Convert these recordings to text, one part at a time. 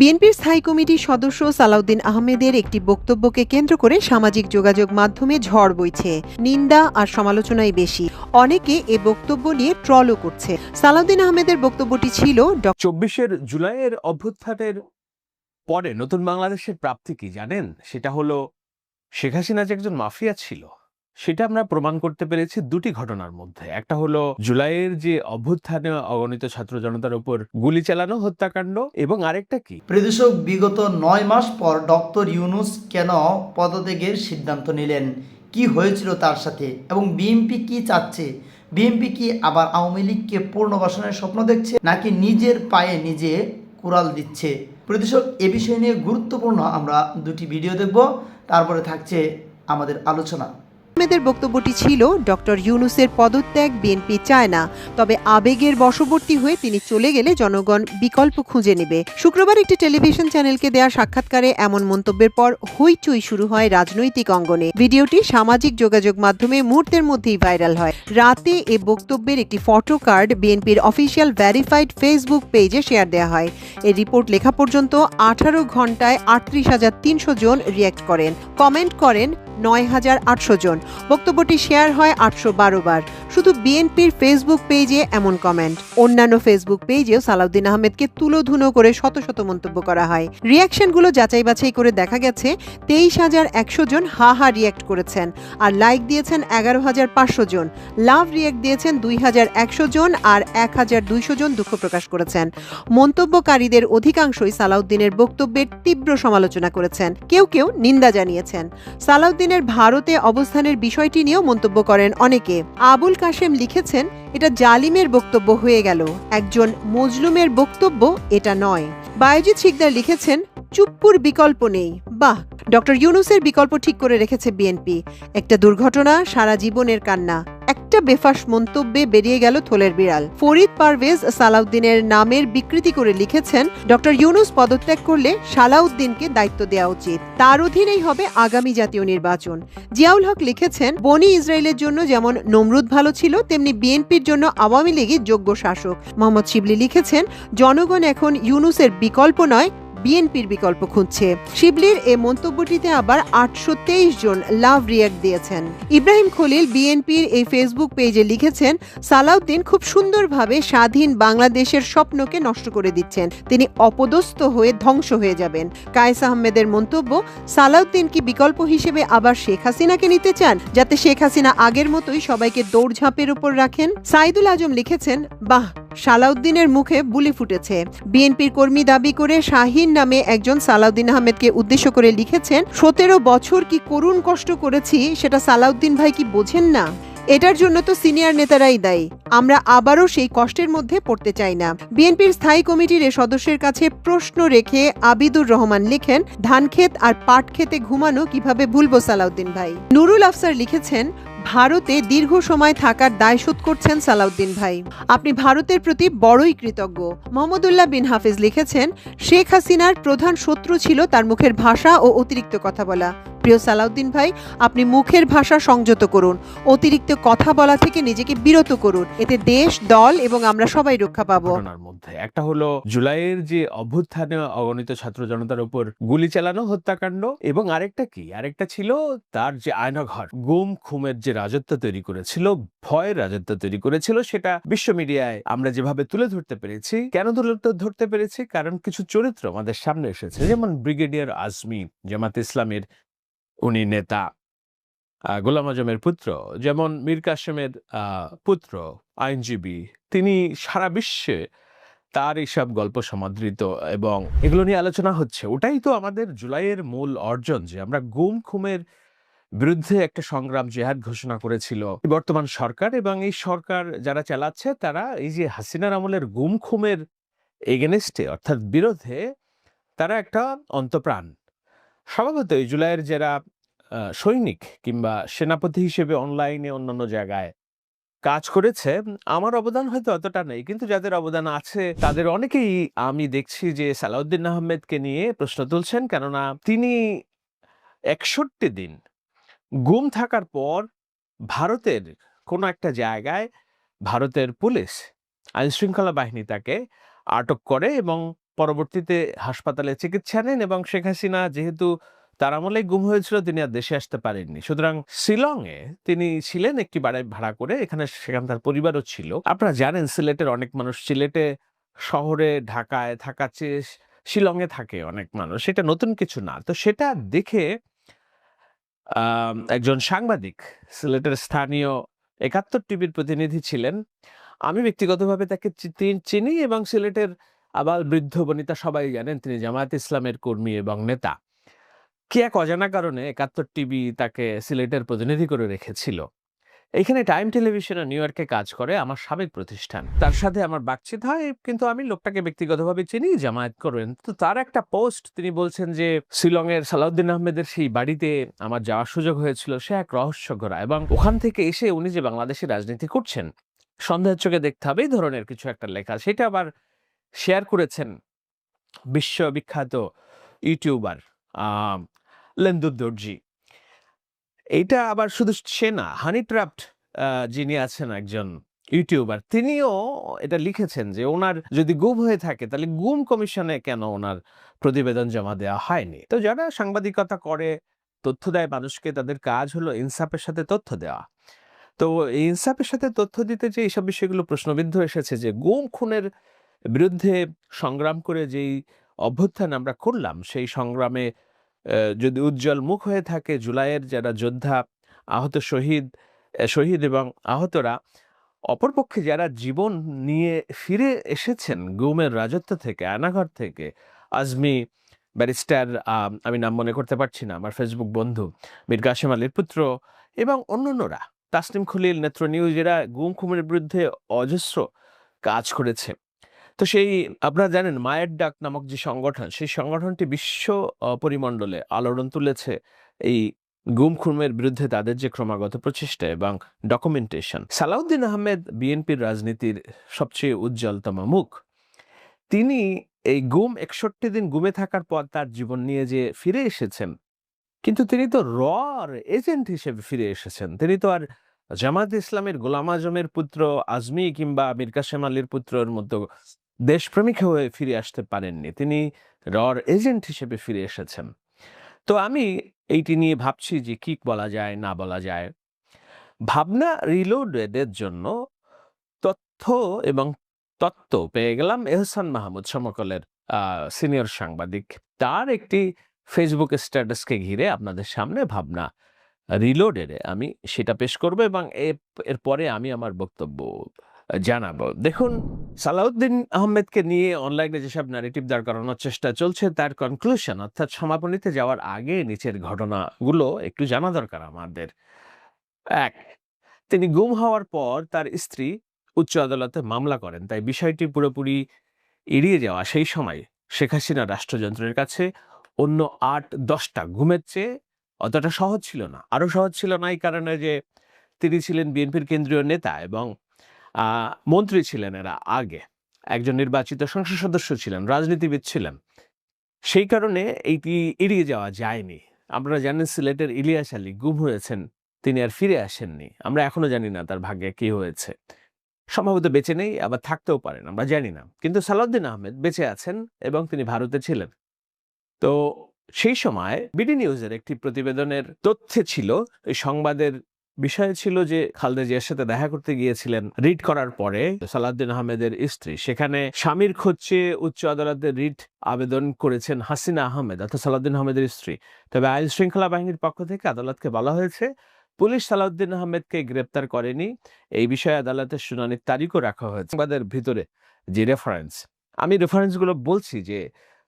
বিএনপির স্থায়ী কমিটির সদস্য সালাউদ্দিন আহমেদের একটি বক্তব্যকে কেন্দ্র করে সামাজিক যোগাযোগ মাধ্যমে ঝড় বইছে। নিন্দা আর সমালোচনাই বেশি। অনেকে এ বক্তব্য নিয়ে ট্রলও করছে। সালাউদ্দিন আহমেদের বক্তব্যটি ছিল চব্বিশের জুলাইয়ের অভ্যুত্থানের পরে নতুন বাংলাদেশের প্রাপ্তি কি জানেন? সেটা হলো শেখ হাসিনা যে একজন মাফিয়া ছিল। সেটা আমরা প্রমাণ করতে পেরেছি দুটি ঘটনার মধ্যে। একটা হলো জুলাইয়ের যে অভ্যুত্থানে অগণিত ছাত্র জনতার উপর গুলি চালানো হত্যাকাণ্ড এবং আরেকটা কি? প্রদর্শক বিগত নয় মাস পর ডক্টর ইউনুস কেন পদত্যাগের সিদ্ধান্ত নিলেন? কি হয়েছিল তার সাথে? এবং বিএনপি কি চাচ্ছে? বিএনপি কি আবার আওয়ামী লীগকে পুনর্বাসনের স্বপ্ন দেখছে, নাকি নিজের পায়ে নিজে কুড়াল দিচ্ছে? প্রদর্শক এ বিষয় নিয়ে গুরুত্বপূর্ণ আমরা দুটি ভিডিও দেখব। তারপরে থাকছে আমাদের আলোচনা। আহমেদের বক্তব্যটি ছিল, ডক্টর ইউনুসের পদত্যাগ বিএনপি চায় না, তবে আবেগের বশবর্তী হয়ে তিনি চলে গেলে জনগণ বিকল্প খুঁজে নেবে। শুক্রবার একটি টেলিভিশন চ্যানেলকে দেয়া সাক্ষাৎকারে এমন মন্তব্যের পর হইচই শুরু হয় রাজনৈতিক অঙ্গনে। ভিডিওটি সামাজিক যোগাযোগ মাধ্যমে মুহূর্তের মধ্যেই ভাইরাল হয়। রাতে এ বক্তব্যের একটি ফটো কার্ড বিএনপির অফিসিয়াল ভ্যারিফাইড ফেসবুক পেজে শেয়ার দেওয়া হয়। এর রিপোর্ট লেখা পর্যন্ত আঠারো ঘন্টায় আটত্রিশ হাজার তিনশো জন রিয়্যাক্ট করেন। কমেন্ট করেন নয় হাজার আটশো জন। বক্তব্যটি শেয়ার হয় আটশো বারো বার। শুধু বিএনপির ফেসবুক পেজে এমন কমেন্ট অন্যান্য ফেসবুক পেজেও সালাউদ্দিন আহমেদকে তুলোধুনো করে শত শত মন্তব্য করা হয়। রিয়াকশনগুলো যাচাই বাছাই করে দেখা গেছে, তেইশ হাজার একশো জন হা হা রিয়াক্ট করেছেন আর লাইক দিয়েছেন এগারো হাজার পাঁচশো জন। লাভ রিয়াক্ট দিয়েছেন দুই হাজার একশো জন আর এক হাজার দুইশো জন দুঃখ প্রকাশ করেছেন। মন্তব্যকারীদের অধিকাংশই সালাউদ্দিনের বক্তব্যের তীব্র সমালোচনা করেছেন। কেউ কেউ নিন্দা জানিয়েছেন। সালাউদ্দিনের ভারতে অবস্থানের বিষয়টি নিয়েও মন্তব্য করেন অনেকে। আবুল কাশেম লিখেছেন, এটা জালিমের বক্তব্য হয়ে গেল। একজন মজলুমের বক্তব্য এটা নয়। বায়োজিৎ শিকদার লিখেছেন, চুপ্পুর বিকল্প নেই। বাহ, ডক্টর ইউনুসের বিকল্প ঠিক করে রেখেছে বিএনপি। একটা দুর্ঘটনা, সারা জীবনের কান্না। একটা বেফাস মন্তব্যে বেরিয়ে গেল থলের বিড়াল। ফরিদ পারভেজ সালাউদ্দিনের নামের বিকৃতি করে লিখেছেন, ডক্টর ইউনুস পদত্যাগ করলে সালাউদ্দিনকে দায়িত্ব দেওয়া উচিত। তার অধীনেই হবে আগামী জাতীয় নির্বাচন। জিয়াউল হক লিখেছেন, বনি ইসরায়েলের জন্য যেমন নমরুদ ভালো ছিল, তেমনি বিএনপির জন্য আওয়ামী লীগই যোগ্য শাসক। মোহাম্মদ শিবলি লিখেছেন, জনগণ এখন ইউনুসের বিকল্প নয় বিএনপির বিকল্প খুঁজছে। শিবলির এ মন্তব্যটিতে আবার আটশো তেইশ জন লাভ রিয়াক্ট দিয়েছেন। ইব্রাহিম খলিল বিএনপির এই ফেসবুক পেজে লিখেছেন, সালাউদ্দিন খুব সুন্দরভাবে স্বাধীন বাংলাদেশের স্বপ্নকে নষ্ট করে দিচ্ছেন। তিনি অপদস্থ হয়ে ধ্বংস হয়ে যাবেন। কায়েস আহমেদের মন্তব্য, সালাউদ্দিন কি বিকল্প হিসেবে আবার শেখ হাসিনাকে নিতে চান, যাতে শেখ হাসিনা আগের মতোই সবাইকে দৌড়ঝাঁপের উপর রাখেন? সাইদুল আজম লিখেছেন, বাহ সালাউদ্দিনের মুখে বুলি ফুটেছে। বিএনপির কর্মী দাবি করে শাহিন নামে একজন সালাউদ্দিন আহমেদকে উদ্দেশ্য করে লিখেছেন, সতেরো বছর কি করুণ কষ্ট করেছি, সেটা সালাউদ্দিন ভাই কি বোঝেন না? এটার জন্য তো সিনিয়র নেতারাই দায়ী। আমরা আবারও সেই কষ্টের মধ্যে পড়তে চাই না। বিএনপির স্থায়ী কমিটির এ সদস্যের কাছে প্রশ্ন রেখে আবিদুর রহমান লিখেন, ধানক্ষেত আর পাট খেতে ঘুমানো কীভাবে ভুলবো সালাউদ্দিন ভাই? নুরুল আফসার লিখেছেন, ভারতে দীর্ঘ সময় থাকার দায় শোধ করছেন সালাউদ্দিন ভাই। আপনি ভারতের প্রতি বড়ই কৃতজ্ঞ। মোহাম্মদুল্লাহ বিন হাফিজ লিখেছেন, শেখ হাসিনার প্রধান শত্রু ছিল তার মুখের ভাষা ও অতিরিক্ত কথা বলা। প্রিয় সালাউদ্দিন ভাই, আপনি মুখের ভাষা সংযত করুন, অতিরিক্ত কথা বলা থেকে নিজেকে বিরত করুন। এতে দেশ, দল এবং আমরা সবাই রক্ষা পাবো। একটা হলো জুলাইয়ের যে অভ্যুত্থানে অগণিত ছাত্র জনতার উপর গুলি চালানো, হত্যাকাণ্ড এবং আরেকটা কি? আরেকটা ছিল তার যে আয়নাঘর, গুম, খুমের যে রাজত্ব তৈরি করেছিল, ভয়ের রাজত্ব তৈরি করেছিল, সেটা বিশ্ব মিডিয়ায় আমরা যেভাবে তুলে ধরতে পেরেছি, কেন তুলে ধরতে পেরেছি? কারণ কিছু চরিত্র আমাদের সামনে এসেছে। যেমন ব্রিগেডিয়ার আজমি জামাত ইসলামের উনি নেতা। গোলাম আজমের পুত্র যেমন মীর কাসেমের আহ, পুত্র আইনজীবী তিনি সারা বিশ্বে তার এইসব গল্প সমাদৃত এবং এগুলো নিয়ে আলোচনা হচ্ছে। ওটাই তো আমাদের জুলাইয়ের মূল অর্জন যে আমরা গুম খুমের বিরুদ্ধে একটা সংগ্রাম জেহাদ ঘোষণা করেছিল। বর্তমান সরকার এবং এই সরকার যারা চালাচ্ছে তারা এই যে হাসিনার আমলের গুম খুমের এগেনেস্টে অর্থাৎ বিরোধে তারা একটা অন্তপ্রাণ। স্বভাবতই জুলাইয়ের যারা সৈনিক কিংবা সেনাপতি হিসেবে অনলাইনে অন্যান্য জায়গায় কাজ করেছে, আমার অবদান হয়তো অতটা নেই। কিন্তু যাদের অবদান আছে, তাদের অনেকেই আমি দেখছি যে সালাউদ্দিন আহমেদকে নিয়ে প্রশ্ন তুলছেন। কেননা তিনি একষট্টি দিন গুম থাকার পর ভারতের কোনো একটা জায়গায় ভারতের পুলিশ আইনশৃঙ্খলা বাহিনী তাকে আটক করে এবং পরবর্তীতে হাসপাতালে চিকিৎসা নেন এবং শেখ হাসিনা যেহেতু তার আমলে গুম হয়েছিল, তিনি আর দেশে আসতে পারেননি। সুতরাং শিলংয়ে তিনি ছিলেন একটি বাড়ি ভাড়া করে, এখানে সেখানে তার পরিবারও ছিল। আপনারা জানেন, সিলেটের অনেক মানুষ, সিলেটে শহরে, ঢাকায় থাকার চেয়ে শিলংয়ে থাকে অনেক মানুষ। সেটা নতুন কিছু না। তো সেটা দেখে একজন সাংবাদিক, সিলেটের স্থানীয় একাত্তর টিভির প্রতিনিধি ছিলেন। আমি ব্যক্তিগতভাবে তাকে চিনি এবং সিলেটের আবাল বৃদ্ধ বনিতা সবাই জানেন। তিনি জামায়াত ইসলামের কর্মী এবং নেতা। কি এক অজানা কারণে একাত্তর টিভি তাকে সিলেটের প্রতিনিধি করে রেখেছিল? এখানে টাইম টেলিভিশনে নিউ ইয়র্কে কাজ করে আমার সাবেক প্রতিষ্ঠান। তার সাথে আমার বাকচিত হয়, কিন্তু আমি লোকটাকে ব্যক্তিগতভাবে চিনি, জামায়াত করেন। তো তার একটা পোস্ট, তিনি বলছেন যে, শিলংয়ের সালাউদ্দিন আহমেদের সেই বাড়িতে আমার যাওয়ার সুযোগ হয়েছিল। সে এক রহস্য ঘোরা এবং ওখান থেকে এসে উনি যে বাংলাদেশে রাজনীতি করছেন, সন্দেহের চোখে দেখতে হবে, এই ধরনের কিছু একটা লেখা সেটা আবার শেয়ার করেছেন বিশ্ববিখ্যাত ইউটিউবার আহ, লেন্দু দর্জি। এইটা আবার শুধু সে না হানি ট্রাপ্ট যিনি আছেন একজন ইউটিউবার তিনিও এটা লিখেছেন যে ওনার যদি গুম হয়ে থাকে তাহলে গুম কমিশনে কেন ওনার প্রতিবেদন জমা দেওয়া হয়নি? তো যারা সাংবাদিকতা করে তথ্য দেয় মানুষকে তাদের কাজ হলো ইনসাফের সাথে তথ্য দেওয়া। তো ইনসাফের সাথে তথ্য দিতে যে এইসব বিষয়গুলো প্রশ্নবিদ্ধ এসেছে যে গুম খুনের বিরুদ্ধে সংগ্রাম করে যেই অভ্যুত্থান আমরা করলাম সেই সংগ্রামে যদি উজ্জ্বল মুখ হয়ে থাকে জুলাইয়ের যারা যোদ্ধা, আহত শহীদ শহীদ এবং আহতরা, অপরপক্ষে যারা জীবন নিয়ে ফিরে এসেছেন গুমের রাজত্ব থেকে আয়নাঘর থেকে, আজমি, ব্যারিস্টার আমি নাম মনে করতে পারছি না, আমার ফেসবুক বন্ধু মীর কাসেম আলীর পুত্র এবং অন্যান্যরা, তাসনিম খলিল নেত্র নিউজেরা গুম খুমের বিরুদ্ধে অজস্র কাজ করেছে। তো সেই আপনারা জানেন মায়ের ডাক নামক যে সংগঠন, সেই সংগঠনটি বিশ্ব পরিমণ্ডলে আলোড়ন তুলেছে এই গুম খুনের বিরুদ্ধে তাদের যে ক্রমাগত প্রচেষ্টা এবং ডকুমেন্টেশন সালাউদ্দিন আহমেদ বিএনপির রাজনীতির সবচেয়ে উজ্জ্বলতম মুখ। তিনি এই গুম একষট্টি দিন গুমে থাকার পর তার জীবন নিয়ে যে ফিরে এসেছেন, কিন্তু তিনি তো রর এজেন্ট হিসেবে ফিরে এসেছেন। তিনি তো আর জামাত ইসলামের গোলাম আজমের পুত্র আজমি কিংবা মীর কাসেম আলীর পুত্রের মতো দেশপ্রেমিক হয়ে ফিরে আসতে পারেননি। তিনি রর এজেন্ট হিসেবে ফিরে এসেছেন। তো আমি এইটি নিয়ে ভাবছি যে কি বলা যায়, না বলা যায়। ভাবনা রিলোডেডের জন্য তথ্য এবং তত্ত্ব পেয়ে গেলাম এহসান মাহমুদ সমকলের সিনিয়র সাংবাদিক। তার একটি ফেসবুক স্ট্যাটাসকে ঘিরে আপনাদের সামনে ভাবনা রিলোডেডে আমি সেটা পেশ করব এবং এরপরে আমি আমার বক্তব্য জানাব। দেখুন, সালাউদ্দিন আহমেদকে নিয়ে অনলাইনে যেসব ন্যারেটিভ দাঁড় করানোর চেষ্টা চলছে, তার কনক্লুশন অর্থাৎ সমাপনীতে যাওয়ার আগে নিচের ঘটনাগুলো একটু জানা দরকার আমাদের। এক, তিনি গুম হওয়ার পর তার স্ত্রী উচ্চ আদালতে মামলা করেন, তাই বিষয়টি পুরোপুরি এড়িয়ে যাওয়া সেই সময় শেখ হাসিনা রাষ্ট্রযন্ত্রের কাছে অন্য আট, দশটা ঘুমের চেয়ে অতটা সহজ ছিল না। আরও সহজ ছিল না এই কারণে যে তিনি ছিলেন বিএনপির কেন্দ্রীয় নেতা এবং মন্ত্রী ছিলেন এরা আগে। একজন নির্বাচিত সংসদ সদস্য ছিলেন, রাজনীতিবিদ ছিলেন। সেই কারণে এইটি এড়িয়ে যাওয়া যায়নি। আপনারা জানেন সিলেটের ইলিয়াস আলী গুম হয়েছেন, তিনি আর ফিরে আসেননি। আমরা এখনও জানি না তার ভাগ্যে কি হয়েছে। সম্ভবত বেঁচে নেই, আবার থাকতেও পারেন, আমরা জানি না। কিন্তু সালাউদ্দিন আহমেদ বেঁচে আছেন এবং তিনি ভারতে ছিলেন। তো সেই সময় বিডি নিউজের একটি প্রতিবেদনের তথ্যে ছিল, এই সংবাদের বিষয় ছিল যে খালেদা জিয়ার সাথে দেখা করতে গিয়েছিলেন রিট করার পরে সালাউদ্দিন আহমেদের স্ত্রী। সেখানে স্বামীর খোঁজে উচ্চ আদালতে রিট আবেদন করেছেন হাসিনা আহমেদ, অর্থাৎ সালাউদ্দিন আহমেদের স্ত্রী। তবে আইন শৃঙ্খলা বাহিনীর পক্ষ থেকে আদালতকে বলা হয়েছে, পুলিশ সালাউদ্দিন আহমেদকে গ্রেপ্তার করেনি। এই বিষয়ে আদালতের শুনানির তারিখও রাখা হয়েছে। সংবাদের ভিতরে যে রেফারেন্স আমি রেফারেন্সগুলো বলছি যে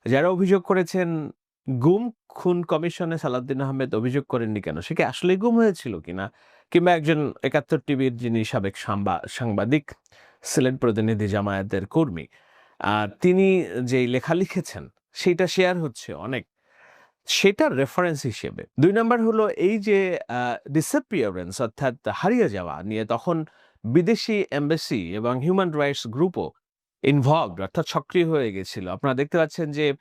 যারা অভিযোগ করেছেন, গুম খুন কমিশনে সালাউদ্দিন আহমেদ অভিযোগ করেননি কেন? সে কি আসলে গুম হয়েছিল কিনা? কিংবা একজন একাত্তর টিভির যিনি সাবেক সাংবা- সাংবাদিক সিলেট প্রতিনিধি জামায়াতের কর্মী। আর তিনি যেই লেখা লিখেছেন, সেইটা শেয়ার হচ্ছে অনেক। সেটার রেফারেন্স হিসেবে। দুই নম্বর হলো এই যে ডিসঅ্যাপিয়ারেন্স অর্থাৎ হারিয়ে যাওয়া নিয়ে তখন বিদেশি এম্বাসি এবং হিউম্যান রাইটস গ্রুপও ইনভলভড অর্থাৎ সক্রিয় হয়ে গেছিল। আপনারা দেখতে পাচ্ছেন যে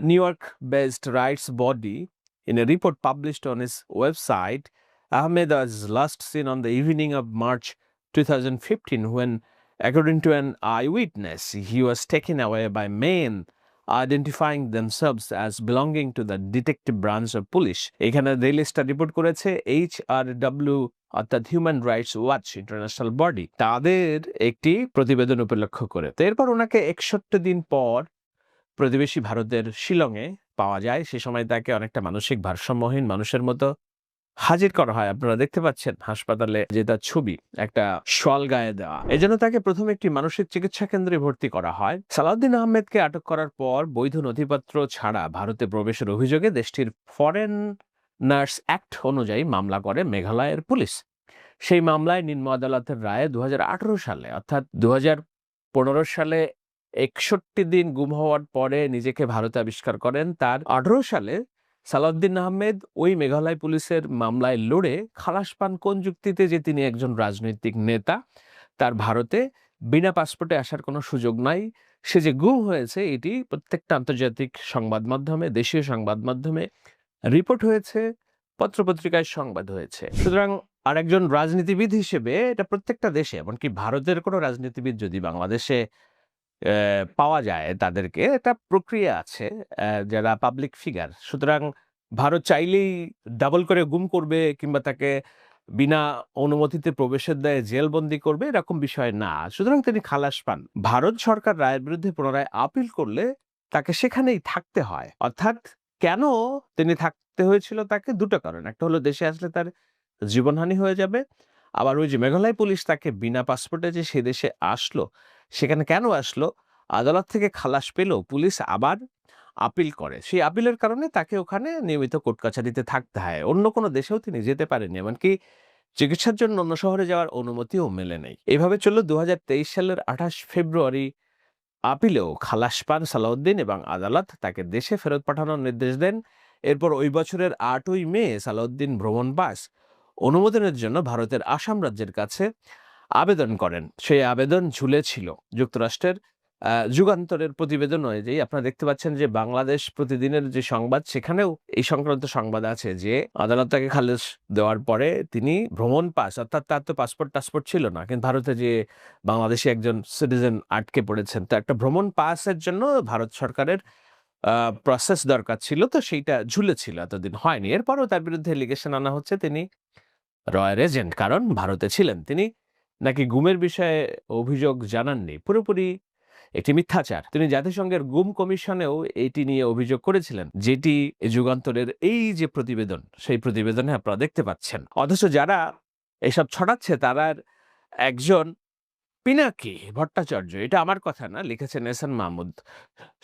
New York based rights body in a report published on his website Ahmed was last seen on the evening of March 2015 when, according to an eyewitness, he was taken away by men identifying themselves as belonging to the detective branch of police. এখানে Daily Star report করেছে H R W অর্থাৎ human rights watch international body তাদের একটি প্রতিবেদন উপলক্ষ করে। তো এরপর ওনাকে একষট্টি দিন পর প্রতিবেশী ভারতের শিলংয়ে পাওয়া যায়। সে সময় তাকে অনেকটা মানসিক ভারসাম্যহীন মানুষের মতো হাজির করা হয়। আপনারা দেখতে পাচ্ছেন হাসপাতালে যে তার ছবি, একটা শল গায়ে দেওয়া। এজন্য তাকে প্রথমে একটি মানসিক চিকিৎসা কেন্দ্রে ভর্তি করা হয়। সালাউদ্দিন আহমেদকে আটক করার পর বৈধ নথিপত্র ছাড়া ভারতে প্রবেশের অভিযোগে দেশটির ফরেন নার্স অ্যাক্ট অনুযায়ী মামলা করে মেঘালয়ের পুলিশ। সেই মামলায় নিম্ন আদালতের রায়ে দু হাজার আঠারো সালে, অর্থাৎ দু হাজার পনেরো সালে একষট্টি দিন গুম হওয়ার পরে নিজেকে ভারতে আবিষ্কার করেন। তার আঠারো সালে সালাউদ্দিন আহমেদ ওই মেঘালয় পুলিশের মামলায় লড়ে খালাস পান কোন যুক্তিতে যে তিনি একজন রাজনৈতিক নেতা, তার ভারতে বিনা পাসপোর্টে আসার কোনো সুযোগ নাই। সে যে গুম হয়েছে, এটি প্রত্যেকটা আন্তর্জাতিক সংবাদ মাধ্যমে, দেশীয় সংবাদ মাধ্যমে রিপোর্ট হয়েছে, পত্রপত্রিকায় সংবাদ হয়েছে। সুতরাং আর একজন রাজনীতিবিদ হিসেবে এটা প্রত্যেকটা দেশে, এমনকি ভারতের কোনো রাজনীতিবিদ যদি বাংলাদেশে পাওয়া যায় তাদেরকে। একটা প্রক্রিয়া আছে যারা পাবলিক ফিগার সুতরাং ভারত চাইলেই ডাবল করে গুম করবে কিংবা তাকে বিনা অনুমতিতে প্রবেশের দায়ে জেলবন্দি করবে, এরকম বিষয় না। সুতরাং তিনি খালাস পান। ভারত সরকার রায়ের বিরুদ্ধে পুনরায় আপিল করলে তাকে সেখানেই থাকতে হয়। অর্থাৎ কেন তিনি থাকতে হয়েছিল তাকে? দুটো কারণ। একটা হলো দেশে আসলে তার জীবনহানি হয়ে যাবে। আবার ওই যে মেঘালয় পুলিশ তাকে বিনা পাসপোর্টে যে সে দেশে আসলো সেখানে কেন আসলো? আদালত থেকে খালাস পেলেও পুলিশ আবার আপিল করে। সেই আপিলের কারণে তাকে ওখানে নিয়মিত কোর্ট কাছারিতে থাকতে হয়। অন্য কোনো দেশেও তিনি যেতে পারেননি, এমনকি চিকিৎসার জন্য অন্য শহরে যাওয়ার অনুমতিও মেলে নেই। এভাবে চলল দু সালের আঠাশ ফেব্রুয়ারি আপিলেও খালাস পান সালাউদ্দিন এবং আদালত তাকে দেশে ফেরত পাঠানোর নির্দেশ দেন। এরপর ওই বছরের আটই মে সালাউদ্দিন ভ্রমণ পাস অনুমোদনের জন্য ভারতের আসাম রাজ্যের কাছে আবেদন করেন। সেই আবেদন ঝুলেছিল যুক্তরাষ্ট্রের যুগান্তরের প্রতিবেদন অনুযায়ী। আপনারা দেখতে পাচ্ছেন যে বাংলাদেশ প্রতিদিনের যে সংবাদ, সেখানেও এই সংক্রান্ত সংবাদ আছে যে আদালত তাকে খালেজ দেওয়ার পরে তিনি ভ্রমণ পাস, অর্থাৎ তার তো পাসপোর্ট, টাসপোর্ট ছিল না। কিন্তু ভারতে যে বাংলাদেশি একজন সিটিজেন আটকে পড়েছেন, তো একটা ভ্রমণ পাসের জন্য ভারত সরকারের প্রসেস দরকার ছিল, তো সেইটা ঝুলেছিল, এতদিন হয়নি। এরপরও তার বিরুদ্ধে এলিগেশন আনা হচ্ছে। তিনি রয়্যাল এজেন্ট কারণ ভারতে ছিলেন। তিনি নাকি গুমের বিষয়ে অভিযোগ জানাননি? পুরোপুরি একটি মিথ্যাচার। তিনি জাতিসংঘের গুম কমিশনেও এটি নিয়ে অভিযোগ করেছিলেন, যেটি যুগান্তরের এই যে প্রতিবেদন, সেই প্রতিবেদনে আপনারা দেখতে পাচ্ছেন। অথচ যারা এসব ছড়াচ্ছে, তারা একজন পিনাকি ভট্টাচার্য। এটা আমার কথা না, লিখেছেন এসান মাহমুদ।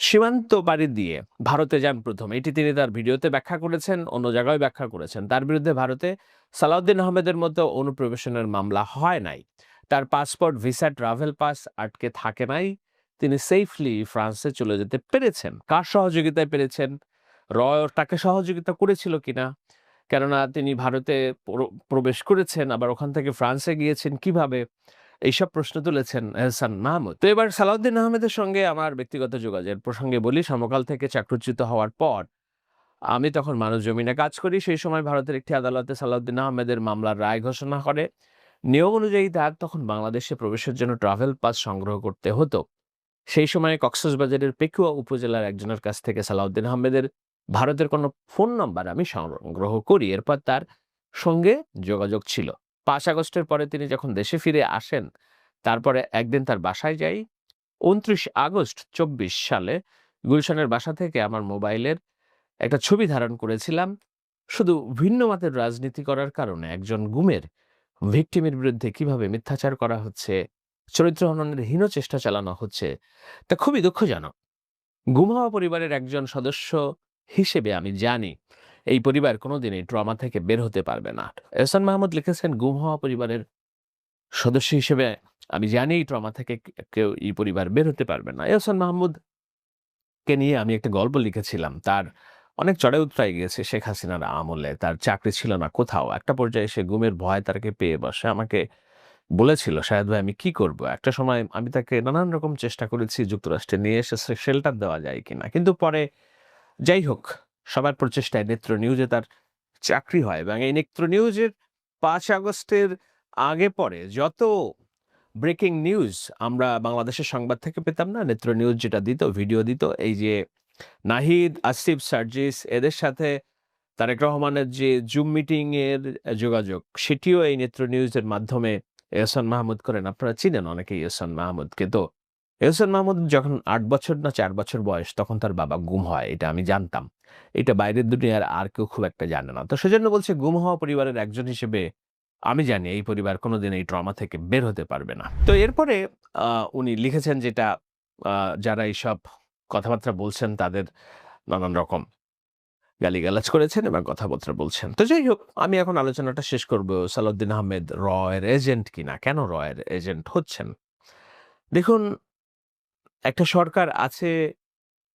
সীমান্ত বাড়ি দিয়ে ভারতে যান প্রথম। এটি তিনি তার ভিডিওতে ব্যাখ্যা করেছেন, অন্য জায়গায় ব্যাখ্যা করেছেন। তার বিরুদ্ধে ভারতে সালাউদ্দিন আহমেদের মতো অনুপ্রবেশনের মামলা হয় নাই। তার পাসপোর্ট ভিসা ট্রাভেল পাস আটকে থাকে নাই। তিনি সেফলি ফ্রান্সে চলে যেতে পেরেছেন। কার সহযোগিতায় পেরেছেন? রয় তাকে সহযোগিতা করেছিল কিনা? কেননা তিনি ভারতে প্রবেশ করেছেন, আবার ওখান থেকে ফ্রান্সে গিয়েছেন কীভাবে? এইসব প্রশ্ন তুলেছেন এহসান মাহমুদ। তো এবার সালাউদ্দিন আহমেদের সঙ্গে আমার ব্যক্তিগত যোগাযোগের প্রসঙ্গে বলি, সমকাল থেকে চাকরিচ্যুত হওয়ার পর আমি তখন মানুষ জমিনে কাজ করি। সেই সময় ভারতের একটি আদালতে সালাউদ্দিন আহমেদের মামলার রায় ঘোষণা করে। নিয়ম অনুযায়ী তার তখন বাংলাদেশে প্রবেশের জন্য ট্রাভেল পাস সংগ্রহ করতে হতো। সেই সময় কক্সবাজারের পেকুয়া উপজেলার একজনের কাছ থেকে সালাউদ্দিন আহমেদের ভারতের কোনো ফোন নাম্বার আমি সংগ্রহ করি। এরপর তার সঙ্গে যোগাযোগ ছিল। পাঁচ আগস্টের পরে তিনি যখন দেশে ফিরে আসেন, তারপরে একদিন তার বাসায় যাই। উনত্রিশ আগস্ট চব্বিশ সালে গুলশানের বাসা থেকে আমার মোবাইলের একটা ছবি ধারণ করেছিলাম। শুধু ভিন্ন মতের রাজনীতি করার কারণে একজন গুমের ভিকটিমের বিরুদ্ধে কীভাবে মিথ্যাচার করা হচ্ছে, চরিত্র হননের হীন চেষ্টা চালানো হচ্ছে, তা খুবই দুঃখজনক। গুমহাওয়া পরিবারের একজন সদস্য হিসেবে আমি জানি, এই পরিবার কোনোদিনই ট্রমা থেকে বের হতে পারবে না। এহসান মাহমুদ লিখেছেন গুম হওয়া পরিবারের সদস্য হিসেবে আমি জানি এই ট্রমা থেকে কেউ এই পরিবার বের হতে পারবে না। এহসান মাহমুদ কে নিয়ে আমি একটা গল্প লিখেছিলাম, তার অনেক চড়ে উতরাই গিয়েছে শেখ হাসিনার আমলে। তার চাকরি ছিল না কোথাও। একটা পর্যায়ে সে গুমের ভয় তাকে পেয়ে বসে। আমাকে বলেছিল শাহেদ ভাই, আমি কি করব? একটা সময় আমি তাকে নানান রকম চেষ্টা করেছি যুক্তরাষ্ট্রে নিয়ে এসে শেল্টার দেওয়া যায় কিনা। কিন্তু পরে যাই হোক, সবার প্রচেষ্টায় নেত্র নিউজে তার চাকরি হয় এবং এই নেত্র নিউজের পাঁচ আগস্টের আগে পরে যত ব্রেকিং নিউজ আমরা বাংলাদেশের সংবাদ থেকে পেতাম না, নেত্র নিউজ যেটা দিত, ভিডিও দিত, এই যে নাহিদ, আসিফ, সার্জিস এদের সাথে তারেক রহমানের যে জুম মিটিং এর যোগাযোগ, সেটিও এই নেত্র নিউজের মাধ্যমে এহসান মাহমুদ করেন। আপনারা চিনেন অনেকে এহসান মাহমুদকে। তো এহসান মাহমুদ যখন আট বছর না চার বছর বয়স, তখন তার বাবা গুম হয়, এটা আমি জানতাম। এটা বাইরের দুনিয়ার আর কেউ খুব একটা জানে না। তো সেজন্য বলছে, গুম হওয়া পরিবারের একজন হিসেবে আমি জানি, এই পরিবার কোনোদিন এই ট্রমা থেকে বের হতে পারবে না। তো এরপরে উনি লিখেছেন যেটা যারা এইসব কথাবার্তা বলছেন, তাদের নানান রকম গালিগালাজ করেছেন এবং কথাবার্তা বলছেন। তো যাই হোক, আমি এখন আলোচনাটা শেষ করব সালাউদ্দিন আহমেদ রয়ের এজেন্ট কিনা, কেন রয়ের এজেন্ট হচ্ছেন? দেখুন, একটা সরকার আছে,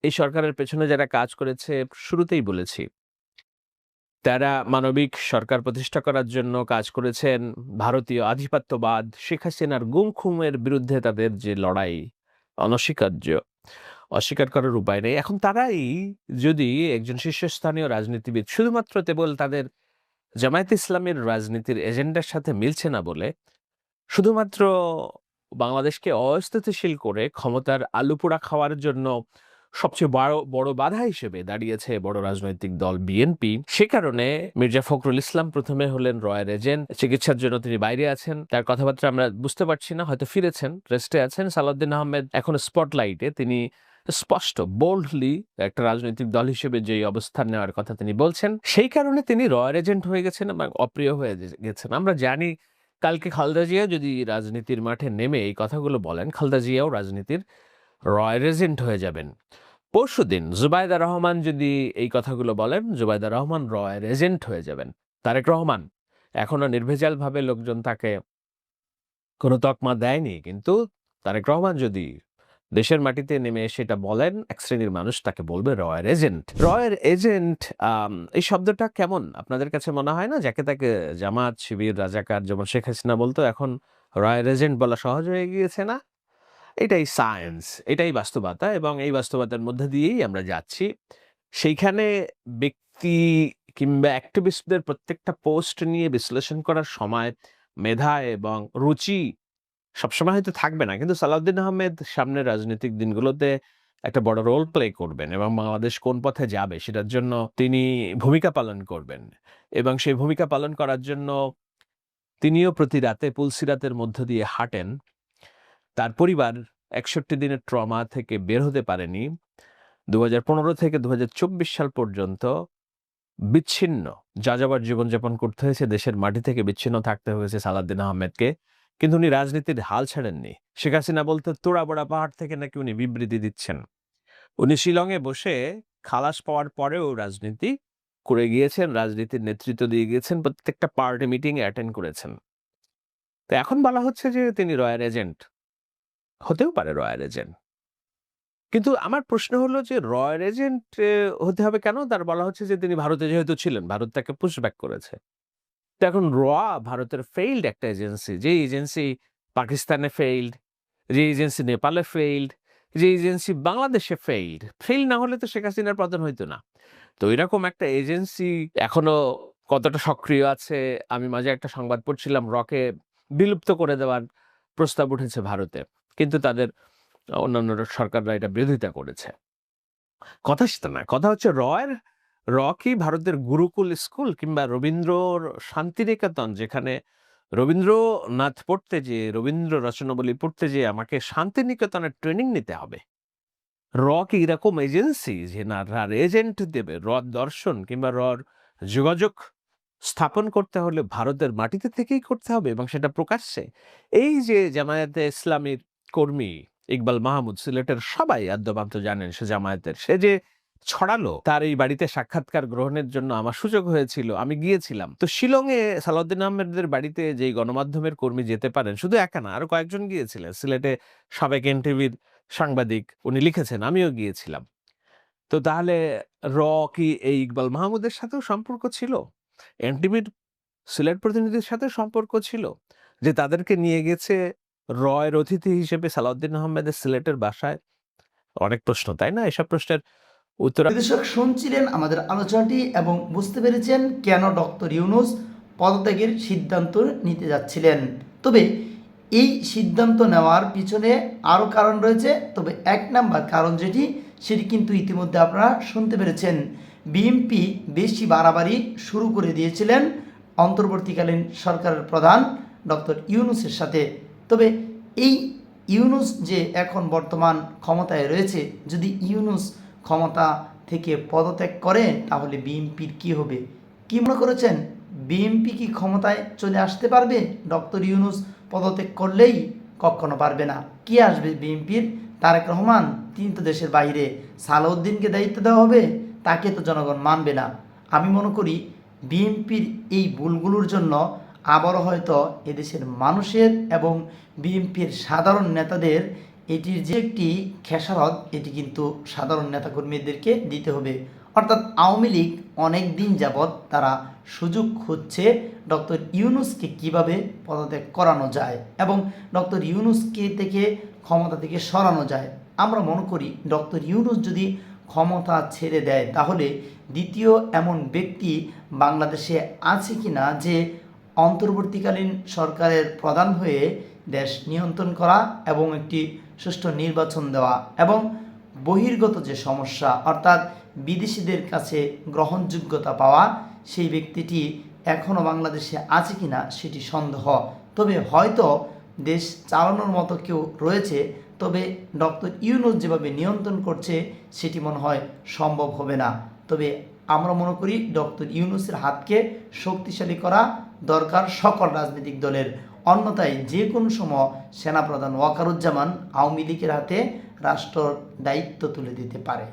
এই সরকারের পেছনে যারা কাজ করেছে, শুরুতেই বলেছি। তারা মানবিক সরকার প্রতিষ্ঠা করার জন্য কাজ করেছেন, ভারতীয় আধিপত্যবাদ, শেখ হাসিনার গুম খুমের বিরুদ্ধে তাদের যে লড়াই, অনস্বীকার্য। অস্বীকার করার উপায় নেই। এখন তারাই যদি একজন শীর্ষস্থানীয় রাজনীতিবিদ, শুধুমাত্র কেবল তাদের জামায়াত ইসলামের রাজনীতির এজেন্ডার সাথে মিলছে না বলে, শুধুমাত্র বাংলাদেশকে অস্থিতিশীল করে ক্ষমতার আলুপোড়া খাওয়ার জন্য সবচেয়ে বড় বড় বাধা হিসেবে দাঁড়িয়েছে বড় রাজনৈতিক দল বিএনপি সে কারণে মির্জা ফখরুল ইসলাম প্রথমে হলেন রয়্যাল এজেন্ট। চিকিৎসার জন্য তিনি বাইরে আছেন। তার কথাবার্তা আমরা বুঝতে পারছি না, হয়তো ফিরেছেন, রেস্টে আছেন। সালাউদ্দিন আহমেদ এখন স্পটলাইটে। তিনি স্পষ্ট বোল্ডলি একটা রাজনৈতিক দল হিসেবে যেই অবস্থান নেওয়ার কথা তিনি বলছেন, সেই কারণে তিনি রয়্যাল এজেন্ট হয়ে গেছেন এবং অপ্রিয় হয়ে গেছেন। আমরা জানি কালকে খালদা জিয়া যদি রাজনীতির মাঠে নেমে এই কথাগুলো বলেন, খালদা জিয়াও রাজনীতির রয়্যাল এজেন্ট হয়ে যাবেন। পরশুদিন জুবাইদা রহমান যদি এই কথাগুলো বলেন, জুবাইদা রহমান রয়্যাল এজেন্ট হয়ে যাবেন। তারেক রহমান, এখনও নির্ভেজালভাবে লোকজন তাকে কোনো তকমা দেয়নি, কিন্তু তারেক রহমান যদি দেশের মাটিতে নেমে সেটা বলেন, এক শ্রেণির মানুষ তাকে বলবে রয়্যাল এজেন্ট। রয়্যাল এজেন্ট এই শব্দটা কেমন? আপনাদের কাছে মনে হয় না? যাকে তাকে জামাত, শিবির, রাজাকার যেমন শেখ হাসিনা বলতো, এখন রয়্যাল এজেন্ট বলা সহজ হয়ে গিয়েছে না? এটাই সায়েন্স, এটাই বাস্তবতা এবং এই বাস্তবতার মধ্যে দিয়েই আমরা যাচ্ছি। সেইখানে ব্যক্তি কিংবা অ্যাক্টিভিস্টদের প্রত্যেকটা পোস্ট নিয়ে বিশ্লেষণ করার সময় মেধা এবং রুচি সবসময় হয়তো থাকবে না। কিন্তু সালাউদ্দিন আহমেদ সামনের রাজনৈতিক দিনগুলোতে একটা বড় রোল প্লে করবেন এবং বাংলাদেশ কোন পথে যাবে সেটার জন্য তিনি ভূমিকা পালন করবেন। এবং সেই ভূমিকা পালন করার জন্য তিনিও প্রতি রাতে পুলসিরাতের মধ্য দিয়ে হাঁটেন। তার পরিবার একষট্টি দিনের ট্রমা থেকে বের হতে পারেনি। দু থেকে দু হাজার চব্বিশ সাল পর্যন্ত বিচ্ছিন্ন, যাযাবার জীবনযাপন করতে হয়েছে, দেশের মাটি থেকে বিচ্ছিন্ন থাকতে হয়েছে সালাদ্দিন আহমেদকে। কিন্তু উনি রাজনীতির হাল ছাড়েননি। শেখ হাসিনা বলতে তোড়া বড়া পাহাড় থেকে নাকি উনি বিবৃতি দিচ্ছেন। উনি শিলংয়ে বসে খালাস পাওয়ার পরেও রাজনীতি করে গিয়েছেন, রাজনীতির নেতৃত্ব দিয়ে গিয়েছেন, প্রত্যেকটা পার্টি মিটিং অ্যাটেন্ড করেছেন। তো এখন বলা হচ্ছে যে তিনি রয়্যাল এজেন্ট। হতেও পারে রয়্যাল এজেন্ট। কিন্তু আমার প্রশ্ন হলো যে রয়্যাল এজেন্ট হতে হবে কেন? তার বলা হচ্ছে যে তিনি ভারতে যেহেতু ছিলেন, ভারত তাকে পুশব্যাক করেছে। তো এখন র ভারতের ফেইল্ড একটা এজেন্সি যে এজেন্সি পাকিস্তানে ফেইল্ড যে এজেন্সি নেপালে ফেইল্ড যে এজেন্সি বাংলাদেশে ফেইল্ড ফেইল না হলে তো শেখ হাসিনার পতন হইতো না। তো এরকম একটা এজেন্সি এখনও কতটা সক্রিয় আছে, আমি মাঝে একটা সংবাদ পড়ছিলাম, রকে বিলুপ্ত করে দেওয়ার প্রস্তাব উঠেছে ভারতে, কিন্তু তাদের অন্যান্য সরকাররা এটা বিরোধিতা করেছে। কথা সেটা না কথা হচ্ছে রয়ের র কি ভারতের গুরুকুল স্কুল কিংবা রবীন্দ্র শান্তিনিকেতন, যেখানে রবীন্দ্রনাথ পড়তে যে রবীন্দ্র রচনাবলী পড়তে যে আমাকে শান্তিনিকেতনের ট্রেনিং নিতে হবে। র কি এরকম এজেন্সি যে না রার এজেন্ট দেবে র দর্শন কিংবা রর যোগাযোগ স্থাপন করতে হলে ভারতের মাটিতে থেকেই করতে হবে এবং সেটা প্রকাশ্যে। এই যে জামায়াতে ইসলামীর কর্মী ইকবাল মাহমুদ, সিলেটের সবাই আদ্যপান্ত জানেন সে জামায়াতের। সে যে ছড়ালো। তার এই বাড়িতে সাক্ষাৎকার গ্রহণের জন্য আমার সুযোগ হয়েছিল। আমি গিয়েছিলাম। তো শিলংয়ে সালাউদ্দিন আহমেদের বাড়িতে যেই গণমাধ্যমের কর্মী যেতে পারেন, শুধু একা না, আরও কয়েকজন গিয়েছিলেন। সিলেটে সাবেক এনটিভির সাংবাদিক উনি লিখেছেন, আমিও গিয়েছিলাম। তো তাহলে র, কি, এই ইকবাল মাহমুদের সাথেও সম্পর্ক ছিল? এনটিভির সিলেট প্রতিনিধির সাথে সম্পর্ক ছিল? যে তাদেরকে নিয়ে গেছে রয়ের অতিথি হিসেবে সালাউদ্দিন আহমেদের সিলেটের বাসায়? অনেক প্রশ্ন, তাই না? এসব প্রশ্নের উত্তর দর্শক শুনছিলেন আমাদের আলোচনাটি এবং বুঝতে পেরেছেন কেন ডক্টর ইউনুস পদত্যাগের সিদ্ধান্ত নিতে যাচ্ছিলেন। তবে এই সিদ্ধান্ত নেওয়ার পিছনে আরও কারণ রয়েছে, তবে এক নাম্বার কারণ যেটি, সেটি কিন্তু ইতিমধ্যে আপনারা শুনতে পেরেছেন। বিএনপি বেশি বাড়াবাড়ি শুরু করে দিয়েছিলেন অন্তর্বর্তীকালীন সরকারের প্রধান ডক্টর ইউনুসের সাথে। তবে এই ইউনুস যে এখন বর্তমান ক্ষমতায় রয়েছে, যদি ইউনুস ক্ষমতা থেকে পদত্যাগ করে, তাহলে বিএনপির কি হবে? কি মনে করেছেন? বিএনপি কি ক্ষমতায় চলে আসতে পারবে? ডক্টর ইউনুস পদত্যাগ করলেই কখনো পারবে না। কি আসবে বিএনপির? তারেক রহমান, তিনি তো দেশের বাইরে। সালাউদ্দিনকে দায়িত্ব দেওয়া হবে, তাকে তো জনগণ মানবে না। আমি মনে করি বিএনপির এই ভুলগুলোর জন্য আবারও হয়তো এদেশের মানুষের এবং বিএনপির সাধারণ নেতাদের এটির যে একটি খেসারত, এটি কিন্তু সাধারণ নেতাকর্মীদেরকে দিতে হবে। অর্থাৎ আওয়ামী লীগ অনেক দিন যাবৎ তারা সুযোগ খুঁজছে ডক্টর ইউনুসকে কীভাবে পদত্যাগ করানো যায় এবং ডক্টর ইউনুসকে থেকে ক্ষমতা থেকে সরানো যায়। আমরা মনে করি, ডক্টর ইউনুস যদি ক্ষমতা ছেড়ে দেয়, তাহলে দ্বিতীয় এমন ব্যক্তি বাংলাদেশে আছে কি না যে অন্তর্বর্তীকালীন সরকারের প্রধান হয়ে দেশ নিয়ন্ত্রণ করা এবং একটি সুষ্ঠু নির্বাচন দেওয়া এবং বহির্গত যে সমস্যা, অর্থাৎ বিদেশিদের কাছে গ্রহণযোগ্যতা পাওয়া, সেই ব্যক্তিটি এখনও বাংলাদেশে আছে কিনা সেটি সন্দেহ। তবে হয়তো দেশ চালানোর মতো কেউ রয়েছে, তবে ডক্টর ইউনুস যেভাবে নিয়ন্ত্রণ করছে, সেটি মনে হয় সম্ভব হবে না। তবে আমরা মনে করি, ডক্টর ইউনুসের হাতকে শক্তিশালী করা দরকার সকল রাজনৈতিক দলের। অন্যথায় যে কোনো সময় সেনাপ্রধান ওয়াকারুজ্জামান আওয়ামী লীগের হাতে রাষ্ট্র দায়িত্ব তুলে দিতে পারে।